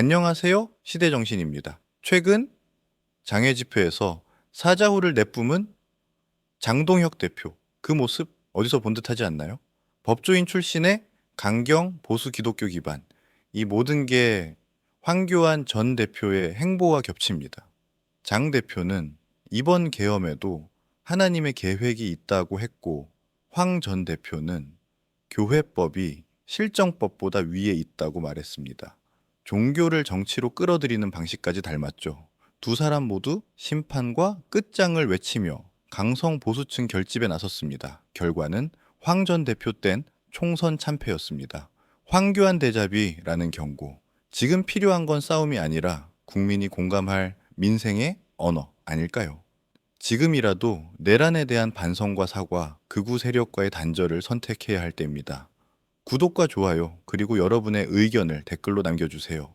안녕하세요. 시대정신입니다. 최근 장애 집회에서 사자후를 내뿜은 장동혁 대표. 그 모습 어디서 본 듯하지 않나요? 법조인 출신의 강경 보수 기독교 기반. 이 모든 게 황교안 전 대표의 행보와 겹칩니다. 장 대표는 이번 계엄에도 하나님의 계획이 있다고 했고 황 전 대표는 교회법이 실정법보다 위에 있다고 말했습니다. 종교를 정치로 끌어들이는 방식까지 닮았죠. 두 사람 모두 심판과 끝장을 외치며 강성 보수층 결집에 나섰습니다. 결과는 황 전 대표 땐 총선 참패였습니다. 황교안 대잡이라는 경고. 지금 필요한 건 싸움이 아니라 국민이 공감할 민생의 언어 아닐까요? 지금이라도 내란에 대한 반성과 사과, 극우 세력과의 단절을 선택해야 할 때입니다. 구독과 좋아요, 그리고 여러분의 의견을 댓글로 남겨주세요.